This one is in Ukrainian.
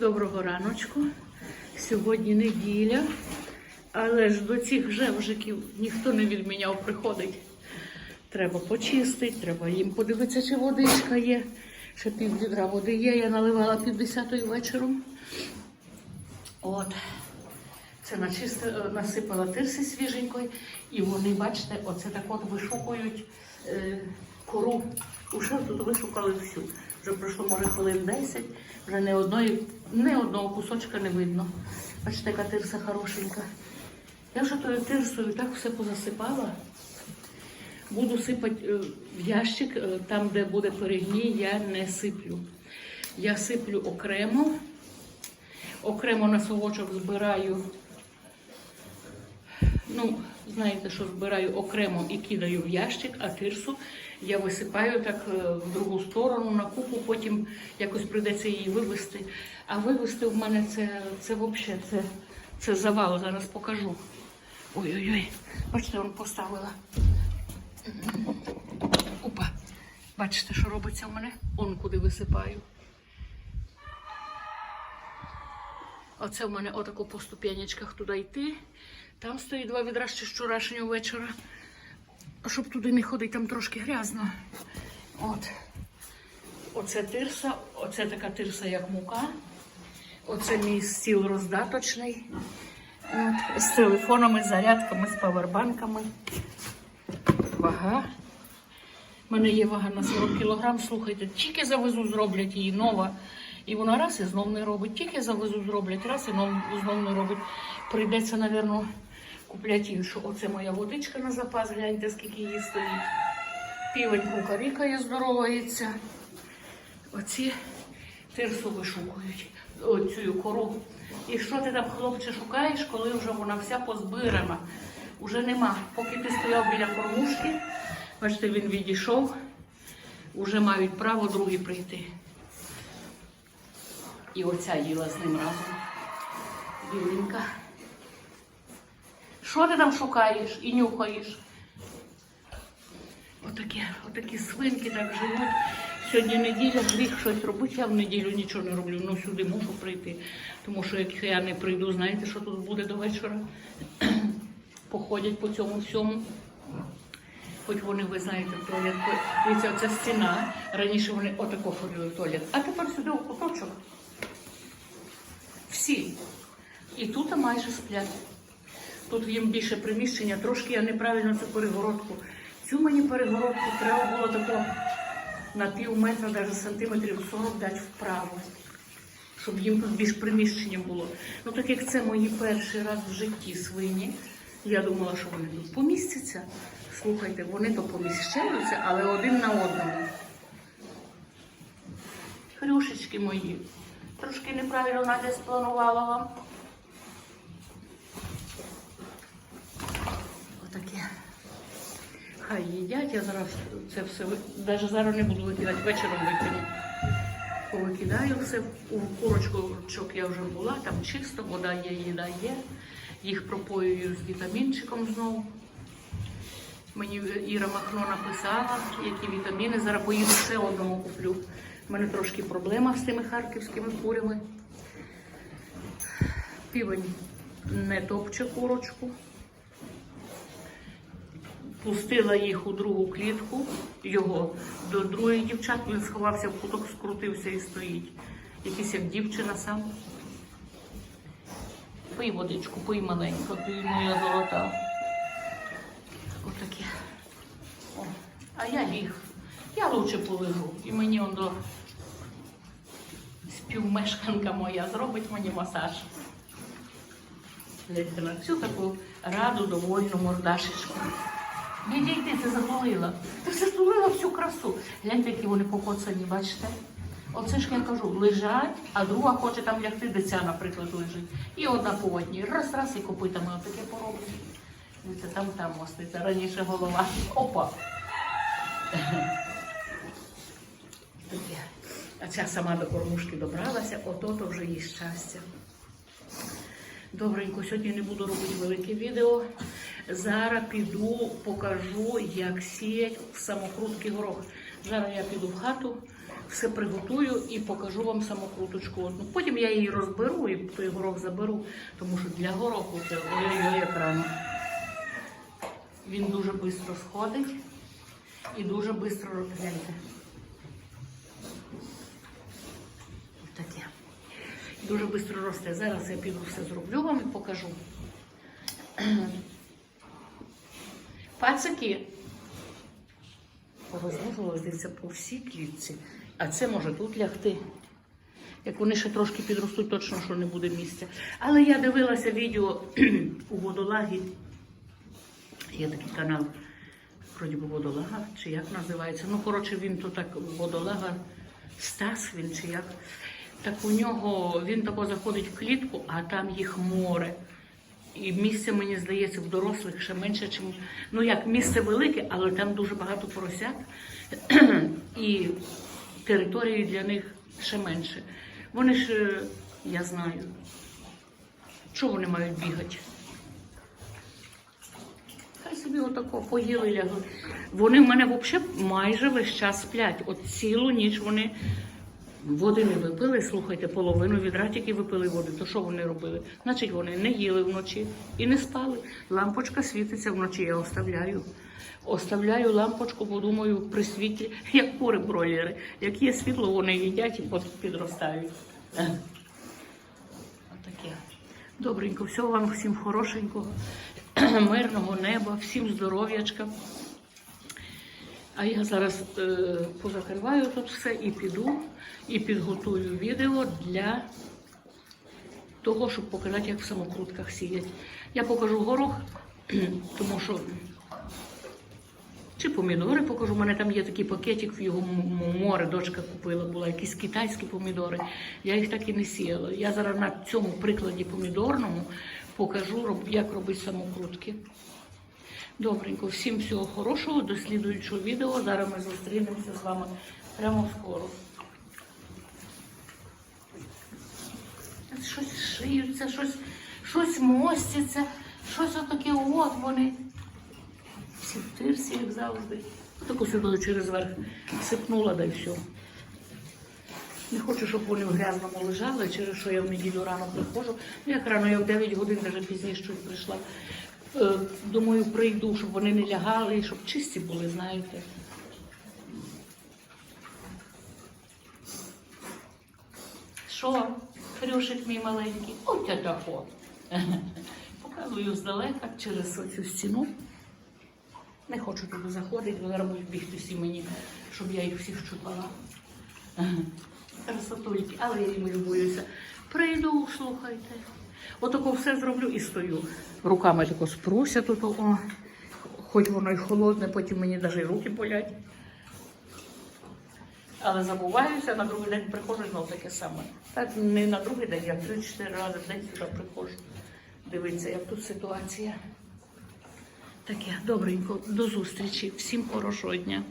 Доброго раночку. Сьогодні неділя, але ж до цих жевжиків ніхто не відміняв приходить. Треба почистити, треба їм подивитися, чи водичка є. Ще пів відра води є, я наливала пів десятої вечором. От. Це начисти, насипала тирси свіженької, і вони, бачите, оце так от вишукують е, кору. Уже тут вишукали всю. Вже пройшло, може, хвилин 10, вже не одної, не одного кусочка не видно. Бачите, яка тирса хорошенька. Я вже тою тирсою так все позасипала. Буду сипати е, в ящик, е, там, де буде перегній, я не сиплю. Я сиплю окремо. Окремо на совочок збираю. Ну, знаєте, що збираю окремо і кидаю в ящик, а тирсу я висипаю так е, в другу сторону на купу, потім якось прийдеться її вивезти. А вивезти в мене це, це взагалі це, це завал, зараз покажу. Ой-ой-ой, бачите, он поставила. Опа. Бачите, що робиться в мене? Он куди висипаю. Оце в мене отако по ступенечках туди йти. Там стоїть два відра ще з вчорашнього вечора. Щоб туди не ходити, там трошки грязно. От. Оце тирса, оце така тирса, як мука. Оце мій стіл роздаточний. От. З телефонами, з зарядками, з павербанками. Вага. У мене є вага на 40 кг. Слухайте, тільки завезу, зроблять її нова. І вона раз і знов не робить. Тільки завезу, зроблять, раз і знов, знов не робить. Прийдеться, мабуть, купляти іншу. Оце моя водичка на запас, гляньте, скільки її стоїть. Півень кукарікає, здоровається. Оці тирсу вишукують, оцю кору. І що ти там, хлопче, шукаєш, коли вже вона вся позбирана? Уже нема. Поки ти стояв біля кормушки, бачите, він відійшов, вже мають право другі прийти. І оця їла з ним разом. Біленька. Що ти там шукаєш і нюхаєш? Отакі, отакі свинки так живуть. Сьогодні неділя, гріх щось робити, я в неділю нічого не роблю, ну сюди мушу прийти. Тому що як я не прийду, знаєте, що тут буде до вечора? Походять по цьому всьому. Хоч вони, ви знаєте, в туалет. Оця стіна. Раніше вони отако ходили в туалет. А тепер сюди в куточок. Всі. І тут майже сплять. Тут їм більше приміщення, трошки я неправильно цю перегородку. Цю мені перегородку треба було тако на пів метра, навіть сантиметрів 40 дати вправо, щоб їм тут більш приміщення було. Ну так як це мої перший раз в житті свині, я думала, що вони тут помістяться. Слухайте, вони то поміщаються, але один на одному. Хрюшечки мої. Трошки неправильно Надя спланувала вам. Отаке. Хай їдять, я зараз це все навіть зараз не буду викидати, вечором викину. Повикидаю все. У курочку я вже була, там чисто, вода є, їда є. Їх пропоюю з вітамінчиком знову. Мені Іра Махно написала, які вітаміни. Зараз поїду ще одному куплю. У мене трошки проблема з тими харківськими курями. Півень не топче курочку. Пустила їх у другу клітку, його до других дівчат. Він сховався в куток, скрутився і стоїть. Якийсь як дівчина сам. Пий водичку, пий маленько, ти моя золота. Отаке. О, а я ліг. Я лучше полежу. І мені он до співмешканка моя зробить мені масаж. Гляньте на цю таку раду, довольну мордашечку. Відійди, ти затулила. Ти затулила всю красу. Гляньте, які вони покоцані, бачите? Оце ж я кажу, лежать, а друга хоче там лягти, де ця, наприклад, лежить. І одна по одній. Раз, раз і копитами отаке пороблять. Дивіться, там там моститься, раніше голова. Опа. Ця сама до кормушки добралася, ото то вже їй щастя. Добренько, сьогодні не буду робити велике відео. Зараз піду, покажу, як сіять в самокруткий горох. Зараз я піду в хату, все приготую і покажу вам самокруточку одну. Потім я її розберу і той горох заберу, тому що для гороху це ой-ой-ой як рано. Він дуже швидко сходить і дуже швидко гляньте. Таке. Дуже швидко росте. Зараз я піду все зроблю вам і покажу. Пацики дивіться, по всій клітці, а це може тут лягти. Як вони ще трошки підростуть, точно що не буде місця. Але я дивилася відео у водолагі. Є такий канал, вроді би водолага, чи як називається. Ну, коротше, він то так водолага Стас він чи як. Так у нього він тако заходить в клітку, а там їх море. І місце, мені здається, в дорослих ще менше, чим. Ну як, місце велике, але там дуже багато поросят. І території для них ще менше. Вони ж, е, я знаю, чого вони мають бігати. Хай собі отако поїли лягли. Вони в мене взагалі майже весь час сплять. От цілу ніч вони води не випили, слухайте, половину відра тільки випили води. То що вони робили? Значить, вони не їли вночі і не спали. Лампочка світиться вночі, я оставляю. Оставляю лампочку, бо думаю, при світлі, як кури бройлери. Як є світло, вони їдять і підростають. Отаке. Добренько, всього вам всім хорошенького, мирного неба, всім здоров'ячка. А я зараз е, позакриваю тут все і піду, і підготую відео для того, щоб показати, як в самокрутках сіять. Я покажу горох, тому що чи помідори покажу. У мене там є такий пакетик його море, дочка купила, була якісь китайські помідори. Я їх так і не сіяла. Я зараз на цьому прикладі помідорному покажу, як робити самокрутки. Добренько, всім всього хорошого, до слідуючого відео. Зараз ми зустрінемося з вами прямо скоро. Щось шиються, щось, щось моститься, щось отаке от вони. Всі в тирсі, як завжди. Таку сюди через верх сипнула, да й все. Не хочу, щоб вони в грязному лежали, через що я в неділю рано приходжу. Ну, як рано, я в 9 годин, навіть пізніше щось прийшла. Е, Думаю, прийду, щоб вони не лягали, щоб чисті були, знаєте. Що, Хрюшик мій маленький? Ось я тако. Показую здалека через цю стіну. Не хочу туди заходити, бо зараз бігти всі мені, щоб я їх всіх чупала. Красотульки, але я їм любуюся. Прийду, слухайте. Отако все зроблю і стою. Руками тако спруся тут, о. хоч воно й холодне, потім мені навіть руки болять. Але забуваюся, на другий день приходжу знов таке саме. Так не на другий день, я 3-4 рази в день сюди приходжу. Дивіться, як тут ситуація. Таке, добренько, до зустрічі. Всім хорошого дня.